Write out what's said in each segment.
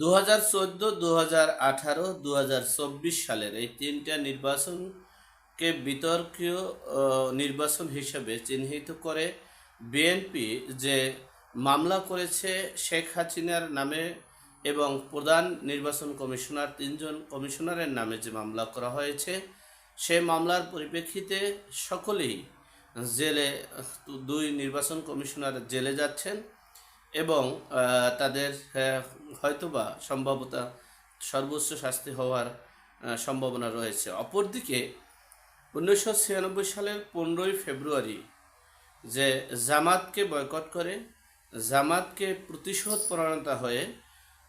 দু হাজার চোদ্দ দু হাজার আঠারো দু হাজার চব্বিশ সালের এই তিনটা নির্বাচনকে বিতর্কীয় নির্বাচন হিসেবে চিহ্নিত করে বিএনপি যে মামলা করেছে শেখ হাসিনার নামে এবং প্রধান নির্বাচন কমিশনার তিনজন কমিশনারের নামে যে মামলা করা হয়েছে, সে মামলার পরিপ্রেক্ষিতে সকলেই জেলে, দুই নির্বাচন কমিশনার জেলে যাচ্ছেন। এবং তাদের হয়তোবা সম্ভবত সর্বোচ্চ শাস্তি হওয়ার সম্ভাবনা রয়েছে। অপরদিকে উনিশশো ছিয়ানব্বই সালের পনেরোই ফেব্রুয়ারি যে জামাতকে বয়কট করে, জামাতকে প্রতিশোধ পরায়ণতা হয়ে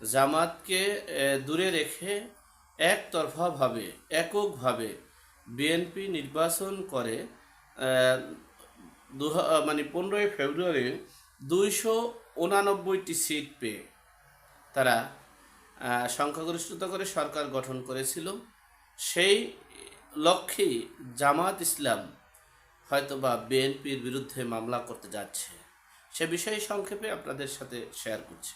জামাতকে দূরে রেখে একতরফাভাবে, এককভাবে বিএনপি নির্বাচন করে মানে পনেরোই ফেব্রুয়ারি দুইশো উনানব্বইটি সিট পেয়ে তারা সংখ্যাগরিষ্ঠতা করে সরকার গঠন করেছিল। সেই লক্ষ্যেই জামাত ইসলাম হয়তোবা বিএনপির বিরুদ্ধে মামলা করতে যাচ্ছে। সে বিষয়ে সংক্ষেপে আপনাদের সাথে শেয়ার করছি।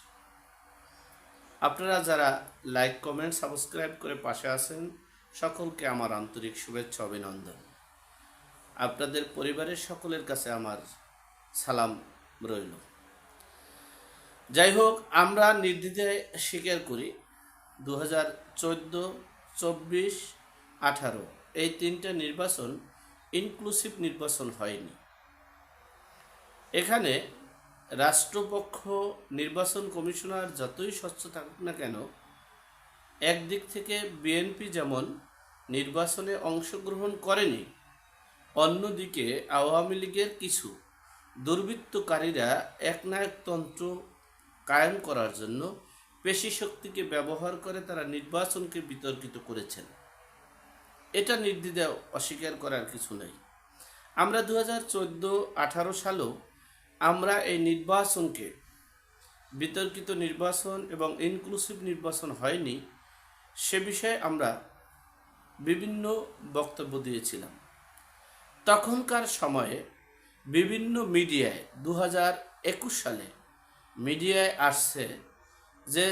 আপনারা যারা লাইক কমেন্ট সাবস্ক্রাইব করে পাশে আছেন, সকলকে আমার আন্তরিক শুভেচ্ছা, অভিনন্দন। আপনাদের পরিবারের সকলের কাছে আমার সালাম রইল। যাই হোক, আমরা নির্দ্বিধায় স্বীকার করি দু হাজার চোদ্দ, চব্বিশ, আঠারো। এই তিনটা নির্বাচন ইনক্লুসিভ নির্বাচন হয়নি। এখানে রাষ্ট্রপক্ষ, নির্বাচন কমিশনার যতই স্বচ্ছ থাকুক না কেন, একদিক থেকে বিএনপি যেমন নির্বাচনে অংশগ্রহণ করেনি, অন্যদিকে আওয়ামী লীগের কিছু দুর্বৃত্তকারীরা একনায়কতন্ত্র কায়েম করার জন্য পেশি শক্তিকে ব্যবহার করে তারা নির্বাচনকে বিতর্কিত করেছেন। এটা নির্দ্বিধায় অস্বীকার করার কিছু নেই। আমরা দু হাজার চোদ্দ আঠারো সালেও আমরা এই নির্বাচনকে বিতর্কিত নির্বাচন এবং ইনক্লুসিভ নির্বাচন হয়নি, সে বিষয়ে আমরা বিভিন্ন বক্তব্য দিয়েছিলাম। তখনকার সময়ে বিভিন্ন মিডিয়ায় দু হাজার একুশ সালে মিডিয়ায় আসছে যে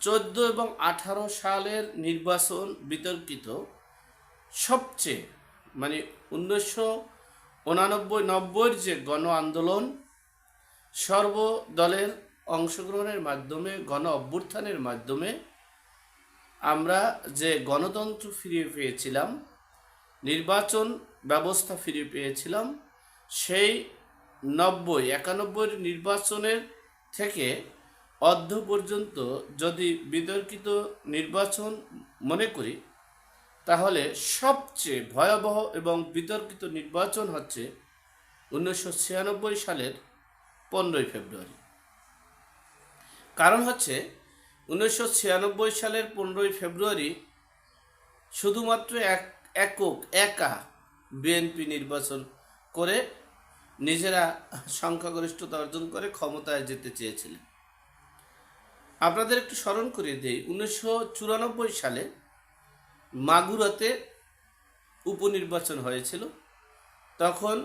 চোদ্দ এবং আঠারো সালের নির্বাচন বিতর্কিত। সবচেয়ে মানে উনিশশো উনানব্বই নব্বইয়ের যে গণ আন্দোলন, সর্বদলের অংশগ্রহণের মাধ্যমে, গণ অভ্যুত্থানের মাধ্যমে আমরা যে গণতন্ত্র ফিরিয়ে পেয়েছিলাম, নির্বাচন ব্যবস্থা ফিরিয়ে পেয়েছিলাম, সেই নব্বই একানব্বই নির্বাচনের থেকে অর্ধ পর্যন্ত যদি বিতর্কিত নির্বাচন মনে করি, তাহলে সবচেয়ে ভয়াবহ এবং বিতর্কিত নির্বাচন হচ্ছে উনিশশো ছিয়ানব্বই সালের পনেরোই ফেব্রুয়ারি। কারণ হচ্ছে উনিশশো ছিয়ানব্বই সালের পনেরোই ফেব্রুয়ারি শুধুমাত্র এক, একক, একা বিএনপি নির্বাচন করে নিজেরা সংখ্যাগরিষ্ঠতা অর্জন করে ক্ষমতায় যেতে চেয়েছিলেন। আপনাদের একটু স্মরণ করিয়ে দিই, উনিশশো চুরানব্বই সালে মাগুরাতে উপনির্বাচন হয়েছিল। তখন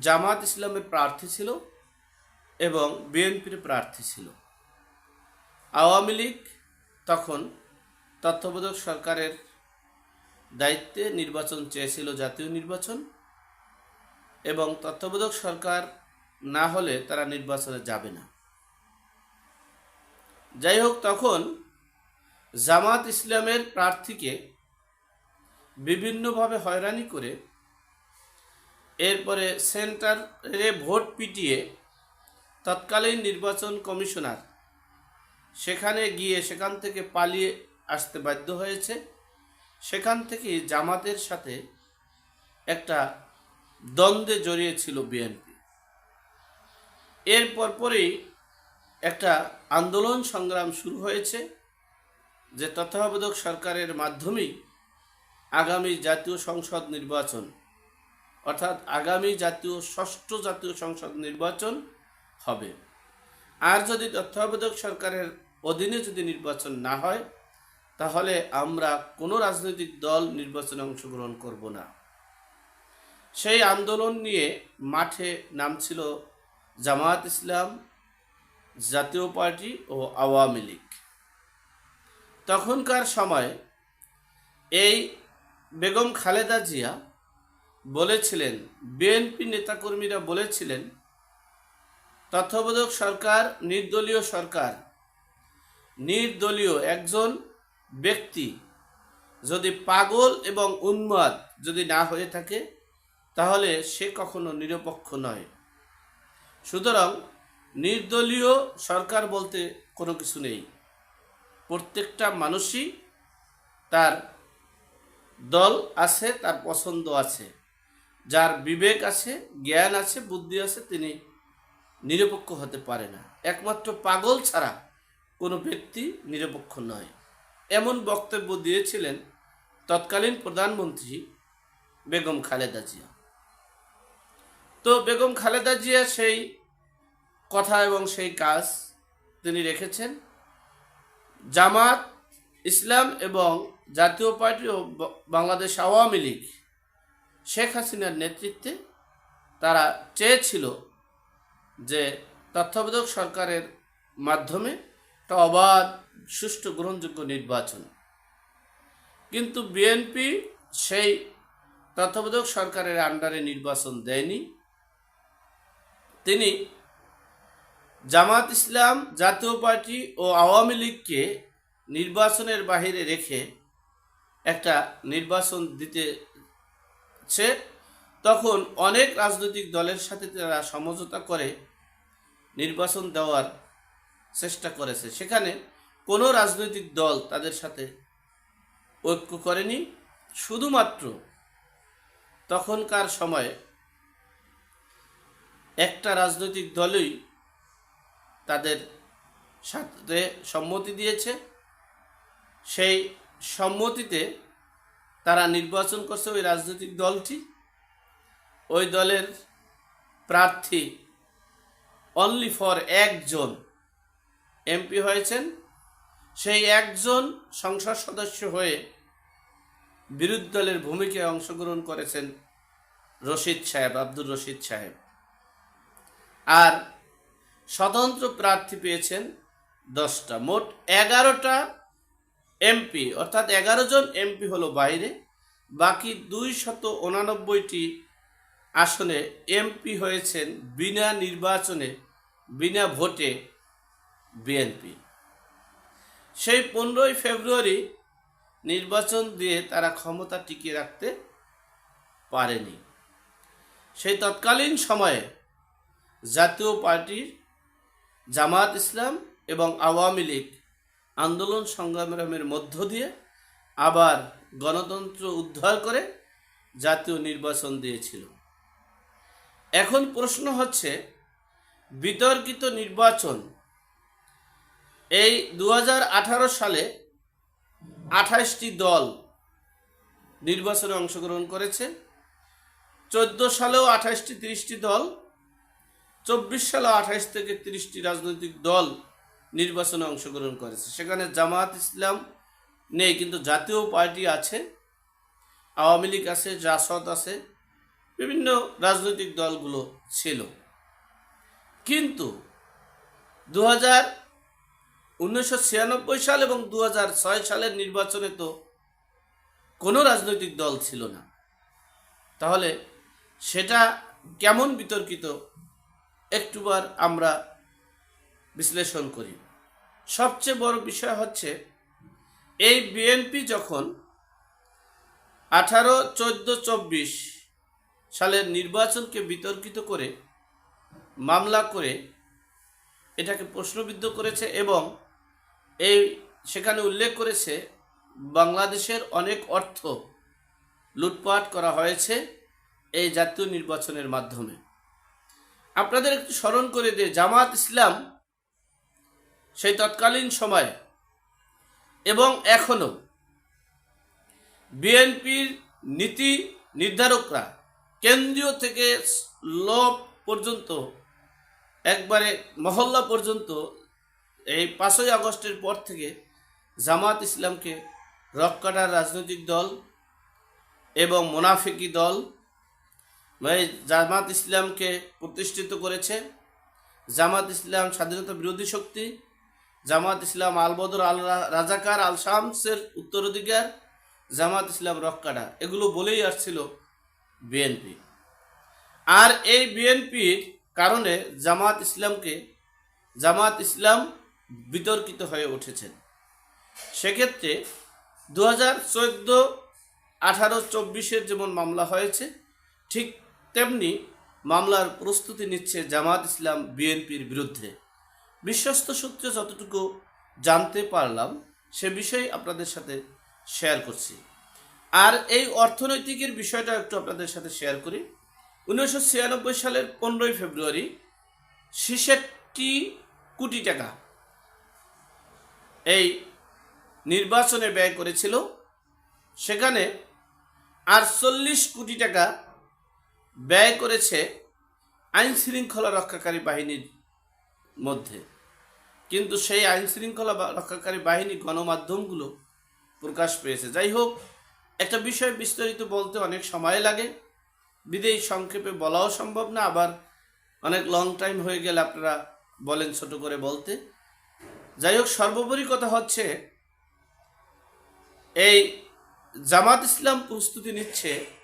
জামাত ইসলামের প্রার্থী ছিল এবং বিএনপির প্রার্থী ছিল। আওয়ামী লীগ তখন তত্ত্বাবধায়ক সরকারের দায়িত্বে নির্বাচন চেয়েছিল জাতীয় নির্বাচন। এবং তত্ত্বাবধায়ক সরকার না হলে তারা নির্বাচনে যাবে না। যাই হোক, তখন জামাত ইসলামের প্রার্থীকে বিভিন্নভাবে হয়রানি করে এরপরে সেন্টারে ভোট পিটিয়ে তৎকালীন নির্বাচন কমিশনার সেখানে গিয়ে সেখান থেকে পালিয়ে আসতে বাধ্য হয়েছে। সেখান থেকে জামাতের সাথে একটা দ্বন্দ্বে জড়িয়েছিল বিএনপি। এর পরপরই একটা আন্দোলন সংগ্রাম শুরু হয়েছে, যে তত্ত্বাবধায়ক সরকারের মাধ্যমেই আগামী জাতীয় সংসদ নির্বাচন, অর্থাৎ আগামী জাতীয়, ষষ্ঠ জাতীয় সংসদ নির্বাচন হবে। আর যদি তত্ত্বাবধায়ক সরকারের অধীনে যদি নির্বাচন না হয়, তাহলে আমরা কোনো রাজনৈতিক দল নির্বাচনে অংশগ্রহণ করব না। সেই আন্দোলন নিয়ে মাঠে নামছিল জামায়াত ইসলাম, জাতীয় পার্টি ও আওয়ামী লীগ। তখনকার সময় এই বেগম খালেদা জিয়া বলেছিলেন, বিএনপি নেতাকর্মীরা বলেছিলেন, তত্ত্বাবধায়ক সরকার, নির্দলীয় সরকার। নির্দলীয় একজন ব্যক্তি যদি পাগল এবং উন্মাদ যদি না হয়ে থাকে তাহলে সে কখনো নিরপেক্ষ নয়। সুতরাং নির্দলীয় সরকার বলতে কোনো কিছু নেই। প্রত্যেকটা মানুষই তার দল আছে, তার পছন্দ আছে। যার বিবেক আছে, জ্ঞান আছে, বুদ্ধি আছে, তিনি নিরপেক্ষ হতে পারে না। একমাত্র পাগল ছাড়া কোনো ব্যক্তি নিরপেক্ষ নয়। এমন বক্তব্য দিয়েছিলেন তৎকালীন প্রধানমন্ত্রী বেগম খালেদা জিয়া। তো বেগম খালেদা জিয়া সেই কথা এবং সেই কাজ তিনি রেখেছেন। জামাত, ইসলাম এবং জাতীয় পার্টি ও বাংলাদেশ আওয়ামী লীগ, শেখ হাসিনার নেতৃত্বে তারা চেয়েছিল যে তত্ত্বাবধায়ক সরকারের মাধ্যমে একটা অবাধ, সুষ্ঠু, গ্রহণযোগ্য নির্বাচন। কিন্তু বিএনপি সেই তত্ত্বাবধায়ক সরকারের আন্ডারে নির্বাচন দেয়নি। তিনি জামাত ইসলাম, জাতীয় পার্টি ও আওয়ামী লীগকে নির্বাচনের বাহিরে রেখে একটা নির্বাচন দিতেছে তখন অনেক রাজনৈতিক দলের সাথে তারা সমঝোতা করে নির্বাচন দেওয়ার চেষ্টা করেছে। সেখানে কোনো রাজনৈতিক দল তাদের সাথে ঐক্য করেনি। শুধুমাত্র তখনকার সময়ে একটা রাজনৈতিক দলই তাদের সাথে সম্মতি দিয়েছে। সেই সম্মতিতে তারা নির্বাচন করছে ওই রাজনৈতিক দলটি। ওই দলের প্রার্থী অনলি ফর একজন এমপি হয়েছেন। সেই একজন সংসদ সদস্য হয়ে বিরোধী দলের ভূমিকায় অংশগ্রহণ করেছেন রশিদ সাহেব, আব্দুর রশিদ সাহেব। আর স্বতন্ত্র প্রার্থী পেয়েছেন দশটা। মোট এগারোটা এমপি, অর্থাৎ এগারো জন এমপি হলো বাইরে। বাকি দুই শত উনানব্বইটি আসনে এমপি হয়েছেন বিনা নির্বাচনে, বিনা ভোটে বিএনপি। সেই পনেরোই ফেব্রুয়ারি নির্বাচন দিয়ে তারা ক্ষমতা টিকিয়ে রাখতে পারেনি। সেই তৎকালীন সময়ে জাতীয় পার্টির জামাত ইসলাম এবং আওয়ামী লীগ আন্দোলন সংগ্রামের মধ্য দিয়ে আবার গণতন্ত্র উদ্ধার করে জাতীয় নির্বাচন দিয়েছিল। এখন প্রশ্ন হচ্ছে, বিতর্কিত নির্বাচন এই দু হাজার আঠারো সালে আঠাশটি দল নির্বাচনে অংশগ্রহণ করেছে, চোদ্দ সালেও আঠাশটি, তিরিশটি দল চব্বিশ সালে আঠাইশ থেকে তিরিশটি রাজনৈতিক দল নির্বাচনে অংশগ্রহণ করেছে। সেখানে জামাত ইসলাম নেই, কিন্তু জাতীয় পার্টি আছে, আওয়ামী লীগ আছে জাসদ আছে, বিভিন্ন রাজনৈতিক দলগুলো ছিল। কিন্তু দু হাজার সাল এবং দু হাজার ছয় সালের নির্বাচনে তো কোনো রাজনৈতিক দল ছিল না। তাহলে সেটা কেমন বিতর্কিত? একটুবার আমরা বিশ্লেষণ করি। সবচেয়ে বড় বিষয় হচ্ছে, এই বিএনপি যখন আঠারো, চোদ্দ, চব্বিশ সালের নির্বাচনকে বিতর্কিত করে, মামলা করে এটাকে প্রশ্নবিদ্ধ করেছে এবং এই সেখানে উল্লেখ করেছে, বাংলাদেশের অনেক অর্থ লুটপাট করা হয়েছে এই জাতীয় নির্বাচনের মাধ্যমে। আপনাদের একটু স্মরণ করে দিয়ে জামাত ইসলাম সেই তৎকালীন সময়ে এবং এখনও বিএনপির নীতি নির্ধারকরা কেন্দ্রীয় থেকে ল পর্যন্ত, একবারে মহল্লা পর্যন্ত এই পাঁচই আগস্টের পর থেকে জামাত ইসলামকে রক্কাটার রাজনৈতিক দল এবং মোনাফিকি দল মানে জামাত ইসলামকে প্রতিষ্ঠিত করেছে। জামাত ইসলাম স্বাধীনতা বিরোধী শক্তি, জামাত ইসলাম আল বদর আল রাজাকার আল শামসের উত্তরাধিকার, জামাত ইসলাম রক্কাডা, এগুলো বলেই আসছিল বিএনপি। আর এই বিএনপির কারণে জামাত ইসলামকে, জামাত ইসলাম বিতর্কিত হয়ে উঠেছেন সেক্ষেত্রে দু হাজার চোদ্দ আঠারো চব্বিশের যেমন মামলা হয়েছে, ঠিক তেমনি মামলার প্রস্তুতি নিচ্ছে জামাত ইসলাম বিএনপির বিরুদ্ধে। বিশ্বস্ত সূত্রে যতটুকু জানতে পারলাম, সে বিষয়ে আপনাদের সাথে শেয়ার করছি। আর এই অর্থনৈতিকের বিষয়টা একটু আপনাদের সাথে শেয়ার করি। উনিশশো ছিয়ানব্বই সালের পনেরোই ফেব্রুয়ারি ছেষট্টি কোটি টাকা এই নির্বাচনে ব্যয় করেছিল। সেখানে আটচল্লিশ কোটি টাকা ব্যয় করেছে আইন শৃঙ্খলা রক্ষাকারী বাহিনীর মধ্যে। কিন্তু সেই আইন শৃঙ্খলা রক্ষাকারী বাহিনী গণমাধ্যমগুলো প্রকাশ পেয়েছে। যাই হোক, একটা বিষয় বিস্তারিত বলতে অনেক সময় লাগে। বিদেই সংক্ষেপে বলাও সম্ভব না, আবার অনেক লং টাইম হয়ে গেলে আপনারা বলেন ছোট করে বলতে। যাই হোক, সর্বোপরি কথা হচ্ছে, এই জামাত ইসলাম প্রস্তুতি নিচ্ছে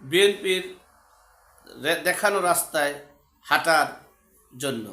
বিএনপির দেখানো রাস্তায় হাঁটার জন্য।